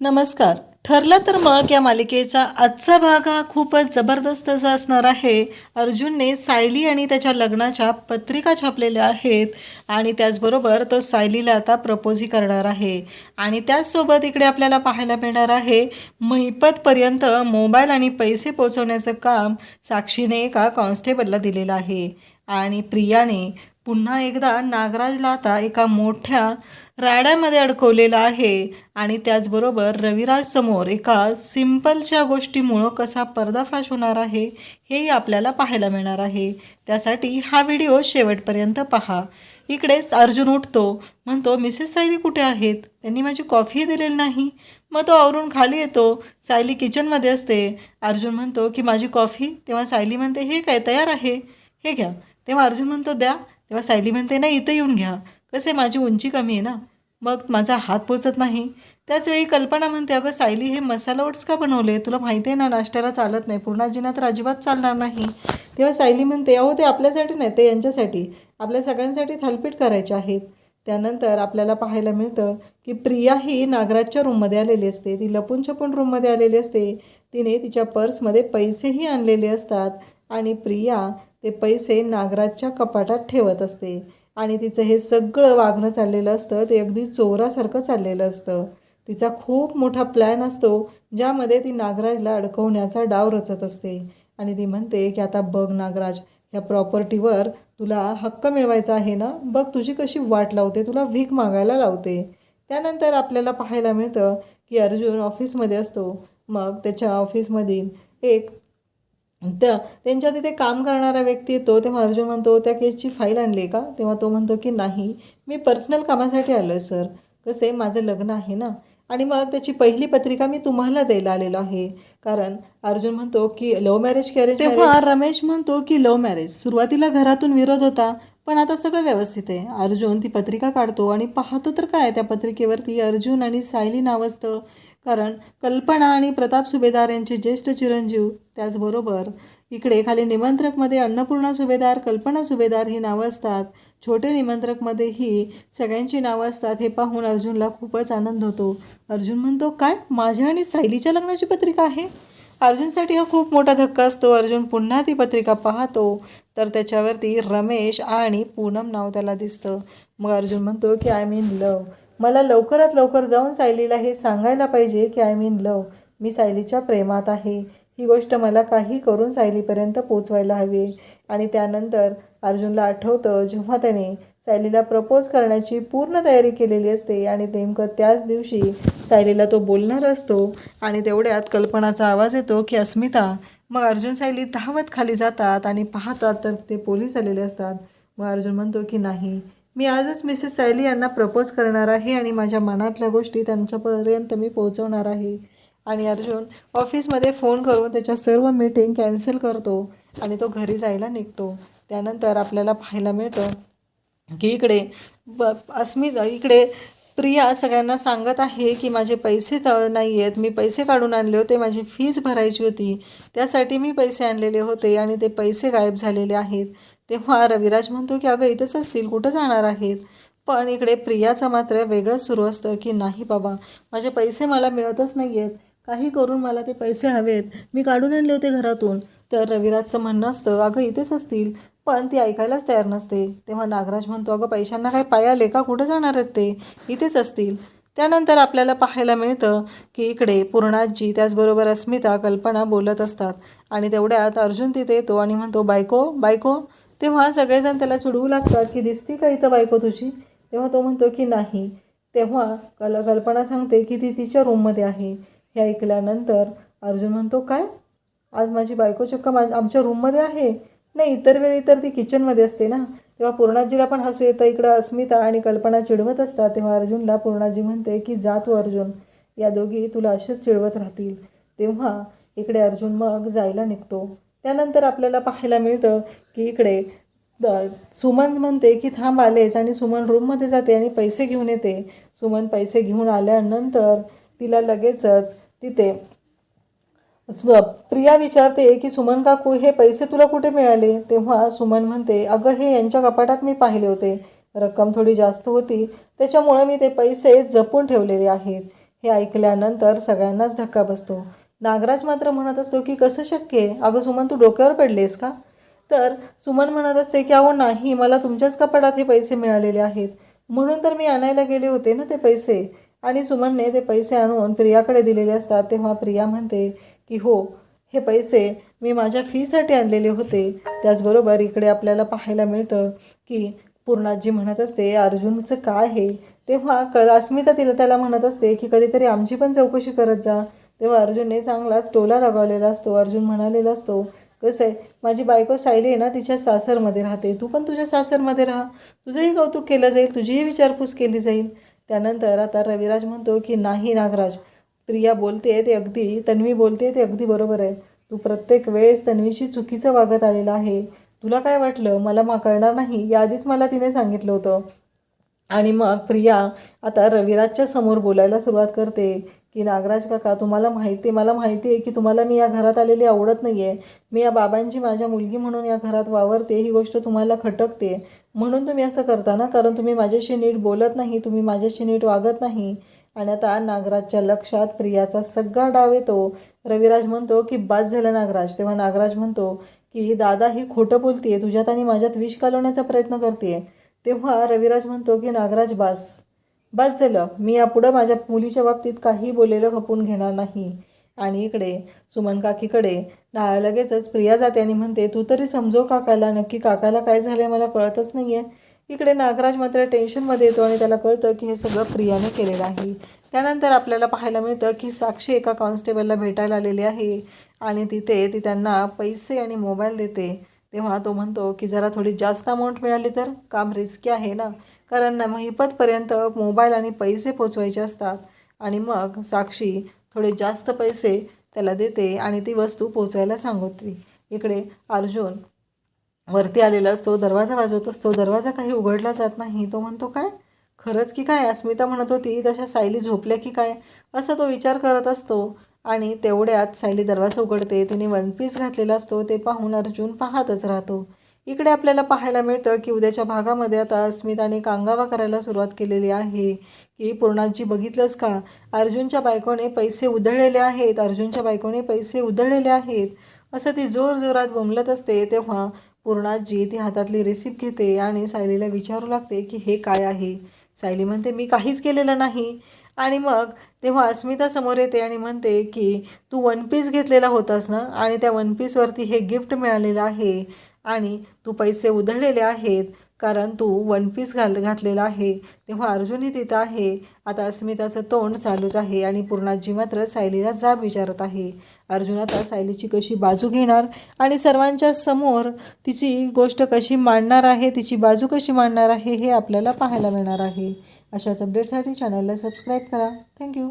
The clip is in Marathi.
नमस्कार. ठरलं तर मग या मालिकेचा आजचा भाग हा खूपच जबरदस्त असा असणार आहे. अर्जुनने सायली आणि त्याच्या लग्नाच्या पत्रिका छापलेल्या आहेत आणि त्याचबरोबर तो सायलीला आता प्रपोजही करणार आहे. आणि त्याचसोबत इकडे आपल्याला पाहायला मिळणार आहे महिपतपर्यंत मोबाईल आणि पैसे पोचवण्याचं काम साक्षीने एका कॉन्स्टेबलला दिलेलं आहे. आणि प्रियाने पुन्हा एकदा नागराजला आता एका मोठ्या रायडामध्ये अडकवलेला आहे आणि त्याचबरोबर रविराजसमोर एका सिम्पलच्या गोष्टीमुळं कसा पर्दाफाश होणार आहे हेही आपल्याला पाहायला मिळणार आहे. त्यासाठी हा व्हिडिओ शेवटपर्यंत पहा. इकडेच अर्जुन उठतो म्हणतो मिसेस सायली कुठे आहेत? त्यांनी माझी कॉफीही दिलेली नाही. मग तो आवरून खाली येतो. सायली किचनमध्ये असते. अर्जुन म्हणतो की माझी कॉफी? तेव्हा सायली म्हणते हे काय तयार आहे? हे घ्या. तेव्हा अर्जुन म्हणतो द्या. तेव्हा सायली म्हणते नाही इथं येऊन घ्या. कसे माझी उंची कमी आहे ना. मग माझा हात पोचत नाही. त्याचवेळी कल्पना म्हणते अगं सायली हे मसाला ओट्स का बनवले? तुला माहिती आहे ना नाश्त्याला चालत नाही. पूर्णाजीना तर अजिबात चालणार नाही. तेव्हा सायली म्हणते अहो ते आपल्यासाठी नाही ते यांच्यासाठी. आपल्या सगळ्यांसाठी थालपीठ करायचे आहेत. त्यानंतर आपल्याला पाहायला मिळतं की प्रिया ही नागराजच्या रूममध्ये आलेली असते. ती लपून छपून रूममध्ये आलेली असते. तिने तिच्या पर्समध्ये पैसेही आणलेले असतात आणि प्रिया ते पैसे नागराजच्या कपाटात ठेवत असते. आणि तिचं हे सगळं वागणं चाललेलं असतं ते अगदी चोरासारखं चाललेलं असतं. तिचा खूप मोठा प्लॅन असतो ज्यामध्ये ती नागराजला अडकवण्याचा डाव रचत असते. आणि ती म्हणते की आता बघ नागराज ह्या प्रॉपर्टीवर तुला हक्क मिळवायचा आहे ना? बघ तुझी कशी वाट लावते तुला भीक मागायला लावते. त्यानंतर आपल्याला पाहायला मिळतं की अर्जुन ऑफिसमध्ये असतो. मग त्याच्या ऑफिसमधील एक त्या त्यांच्या तिथे काम करणारा व्यक्ती येतो तेव्हा अर्जुन म्हणतो त्या केसची फाईल आणली का? तेव्हा तो म्हणतो की नाही मी पर्सनल कामासाठी आलो आहे सर कसे माझं लग्न आहे ना? आणि मग त्याची पहिली पत्रिका मी तुम्हाला द्यायला आलेलो आहे. कारण अर्जुन म्हणतो की लव्ह मॅरेज कॅरेज तेव्हा रमेश म्हणतो की लव्ह मॅरेज सुरुवातीला घरातून विरोध होता पण आता सगळं व्यवस्थित आहे. अर्जुन ती पत्रिका काढतो आणि पाहतो तर काय त्या पत्रिकेवरती अर्जुन आणि सायली नाव असतं कारण कल्पना आणि प्रताप सुभेदार यांचे ज्येष्ठ चिरंजीव त्याचबरोबर इकडे खाली निमंत्रकमध्ये अन्नपूर्णा सुभेदार कल्पना सुभेदार ही नावं असतात. छोटे निमंत्रकमध्येही सगळ्यांची नावं असतात हे पाहून अर्जुनला खूपच आनंद होतो. अर्जुन म्हणतो काय? माझ्या आणि सायलीच्या लग्नाची पत्रिका आहे? अर्जुनसाठी हा खूप मोठा धक्का असतो. अर्जुन पुन्हा ती पत्रिका पाहतो तर त्याच्यावरती रमेश आणि पूनम नाव त्याला दिसतं. मग अर्जुन म्हणतो की आय मीन लव. मला लवकरात लवकर जाऊन सायलीला हे सांगायला पाहिजे की आय मीन लव. मी सायलीच्या प्रेमात आहे. ही गोष्ट मला काही करून सायलीपर्यंत पोचवायला हवी. आणि त्यानंतर अर्जुनला आठवतं जेव्हा त्याने सायलीला प्रपोज करण्याची पूर्ण तयारी केलेली असते आणि नेमकं त्याच दिवशी सायलीला तो बोलणार असतो आणि तेवढ्यात कल्पनाचा आवाज येतो की अस्मिता मग अर्जुन सायली धावत खाली जातात आणि पाहतात तर ते पोलीस आलेले असतात. मग अर्जुन म्हणतो की नाही मी आजच मिसेस सायली यांना प्रपोज करणार आहे आणि माझ्या मनातल्या गोष्टी त्यांच्यापर्यंत मी पोहोचवणार आहे. आणि अर्जुन ऑफिसमध्ये फोन करून त्याच्या सर्व मीटिंग कॅन्सल करतो आणि तो घरी जायला निघतो. त्यानंतर आपल्याला पाहायला मिळतं की इकडे ब अस्मिता इकडे प्रिया सगळ्यांना सांगत आहे की माझे पैसे नाही आहेत मी पैसे काढून आणले होते. माझी फीज भरायची होती. त्यासाठी मी पैसे आणलेले होते आणि ते पैसे गायब झालेले आहेत. तेव्हा रविराज म्हणतो की अगं इथंच असतील. कुठं जाणार आहेत? पण इकडे प्रियाचं मात्र वेगळंच सुरू असतं की नाही बाबा. माझे पैसे मला मिळतच नाही आहेत काही करून मला ते पैसे हवेत. मी काढून आणले होते घरातून. तर रविराजचं म्हणणं असतं अगं इथेच असतील. पण ती ऐकायलाच तयार नसते. तेव्हा नागराज म्हणतो अगं पैशांना काय पाय आले का? कुठं जाणार आहेत ते? इथेच असतील. त्यानंतर आपल्याला पाहायला मिळतं की इकडे पूर्णाजी त्याचबरोबर अस्मिता कल्पना बोलत असतात. आणि तेवढ्यात अर्जुन तिथे येतो आणि म्हणतो बायको बायको. तेव्हा सगळेजण त्याला चिडवू लागतात की दिसती का इथं बायको तुझी? तेव्हा तो म्हणतो की नाही. तेव्हा कल कल्पना सांगते की ती तिच्या रूममध्ये आहे. हे ऐकल्यानंतर अर्जुन म्हणतो काय? आज माझी बायको चक्क मा आमच्या रूममध्ये आहे. नाही इतर वेळी तर ती किचनमध्ये असते ना. तेव्हा पूर्णाजीला पण हसू येतं. इकडं अस्मिता आणि कल्पना चिडवत असतात. तेव्हा अर्जुनला पूर्णाजी म्हणते की जा तू अर्जुन. या दोघी तुला असेच चिडवत राहतील. तेव्हा इकडे अर्जुन मग जायला निघतो. त्यानंतर आपल्याला पाहायला मिळतं की इकडे द- सुमन म्हणते की थांब आलेच. आणि सुमन रूममध्ये जाते आणि पैसे घेऊन येते. सुमन पैसे घेऊन आल्यानंतर तिला लगेचच तिथे स्व- प्रिया विचारते की सुमन काकू हे पैसे तुला कुठे मिळाले? तेव्हा सुमन म्हणते अगं हे यांच्या कपाटात मी पाहिले होते. रक्कम थोडी जास्त होती. त्याच्यामुळे मी ते पैसे जपून ठेवलेले आहेत. हे ऐकल्यानंतर सगळ्यांनाच धक्का बसतो. नागराज मात्र म्हणत असतो की कसं शक्य आहे? अगं सुमन तू डोक्यावर पडलेस का? तर सुमन म्हणत असते की अहो नाही मला तुमच्याच कपाटात हे पैसे मिळालेले आहेत. म्हणून तर मी आणायला गेले होते ना ते पैसे. आणि सुमनने ते पैसे आणून प्रियाकडे दिलेले असतात तेव्हा प्रिया म्हणते की हो हे पैसे मी माझ्या फीसाठी आणलेले होते. त्याचबरोबर इकडे आपल्याला पाहायला मिळतं की पूर्णाजी म्हणत असते अर्जुनचं काय आहे तेव्हा क अस्मिता तिला त्याला म्हणत असते की कधीतरी आमची पण चौकशी करत जा. तेव्हा अर्जुनने चांगलाच टोला लगावलेला असतो. अर्जुन म्हणालेला असतो कसं आहे? माझी बायको सायली आहे ना तिच्या सासरमध्ये राहते. तू पण तुझ्या सासरमध्ये राहा. तुझंही कौतुक केलं जाईल तुझीही विचारपूस केली जाईल. त्यानंतर आता रविराज म्हणतो की नाही नागराज प्रिया बोलते ते अगदी तन्वी बोलते ते अगदी बरोबर आहे. तू प्रत्येक वेळेस तन्वीशी चुकीचं वागत आलेलं आहे. तुला काय वाटलं? मला मा कळणार नाही. याआधीच मला तिने सांगितलं होतं. आणि मग प्रिया आता रविराजच्या समोर बोलायला सुरुवात करते की नागराज काका तुम्हाला माहिती मला माहिती आहे की तुम्हाला मी या घरात आलेली आवडत नाही आहे मी या बाबांची माझ्या मुलगी म्हणून या घरात वावरते ही गोष्ट तुम्हाला खटकते. म्हणून तुम्ही असं करता ना? कारण तुम्ही माझ्याशी नीट बोलत नाही तुम्ही माझ्याशी नीट वागत नाही. आणि आता नागराजच्या लक्षात प्रियाचा सगळा डाव येतो. रविराज म्हणतो की बाद झाला नागराज. तेव्हा नागराज म्हणतो की दादा ही खोटं बोलतीये. तुझ्यात आणि माझ्यात विष कालवण्याचा प्रयत्न करते तेव्हा रविराज म्हणतो की नागराज बास. बस झालं. मी यापुढं माझ्या मुलीच्या बाबतीत काही बोललेलं खपून घेणार नाही. आणि इकडे सुमन काकीकडे. ना लगेचच. प्रिया जाते आणि म्हणते तू तरी समजो काकाला नक्की काकाला काय झालंय मला कळतच नाही आहे इकडे नागराज मात्र टेन्शनमध्ये येतो आणि त्याला कळतं की हे सगळं प्रियाने केलेलं आहे. त्यानंतर आपल्याला पाहायला मिळतं की साक्षी एका कॉन्स्टेबलला भेटायला आलेली आहे आणि तिथे ती त्यांना पैसे आणि मोबाईल देते. तेव्हा तो म्हणतो की जरा थोडी जास्त अमाऊंट मिळाली तर? काम रिस्की आहे ना? कारण महिपतपर्यंत मोबाईल आणि पैसे पोचवायचे असतात. आणि मग साक्षी थोडे जास्त पैसे त्याला देते आणि ती वस्तू पोचवायला सांगते. इकडे अर्जुन वरती आलेला असतो दरवाजा वाजवत असतो. दरवाजा काही उघडला जात नाही. तो म्हणतो काय? खरंच की काय? अस्मिता म्हणत होती तशा सायली झोपल्या की काय? असा तो विचार करत असतो आणि तेवढ्यात सायली दरवाजा उघडते. तिने वन पीस घातलेला असतो. ते पाहून अर्जुन पाहतच राहतो. इकडे आपल्याला पाहायला मिळतं की उद्याच्या भागामध्ये आता अस्मिताने कांगावा करायला सुरुवात केलेली आहे. की पूर्णाजी बघितलंस का? अर्जुनच्या बायकोने पैसे उधळलेले आहेत. अर्जुनच्या बायकोने पैसे उधळलेले आहेत. असं ती जोर जोरात बोंबलत असते. तेव्हा पूर्णाजी ती हातातली रिसिप्ट घेते आणि सायलीला विचारू लागते की हे काय आहे? सायली म्हणते मी काहीच केलेलं नाही. आणि मग तेव्हा अस्मिता समोर येते आणि म्हणते की तू वन पीस घेतलेला होतास ना? आणि त्या वन पीसवरती हे गिफ्ट मिळालेलं आहे. आणि तू पैसे उधळलेले आहेत कारण तू वन पीस घाल घातलेला आहे. तेव्हा अर्जुनही तिथं आहे. आता अस्मिताचं तोंड चालूच आहे आणि पूर्णाजी मात्र सायलीला जाब विचारत आहे. अर्जुन आता सायलीची कशी बाजू घेणार आणि सर्वांच्या समोर तिची गोष्ट कशी मांडणार आहे तिची बाजू कशी मांडणार आहे हे आपल्याला पाहायला मिळणार आहे. अशाच अपडेटसाठी चॅनलला सबस्क्राईब करा. थँक्यू